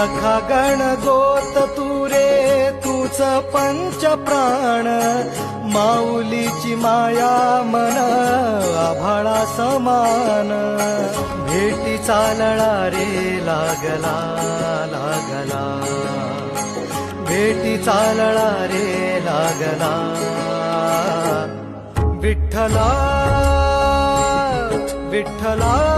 सखा गण गोत तुरे तूच पंच प्राण. माऊलीची माया मन आभाळा समान. भेटी चालणा रे लागला लागला. भेटी चालणा रे लागला. विठ्ठला विठ्ठला.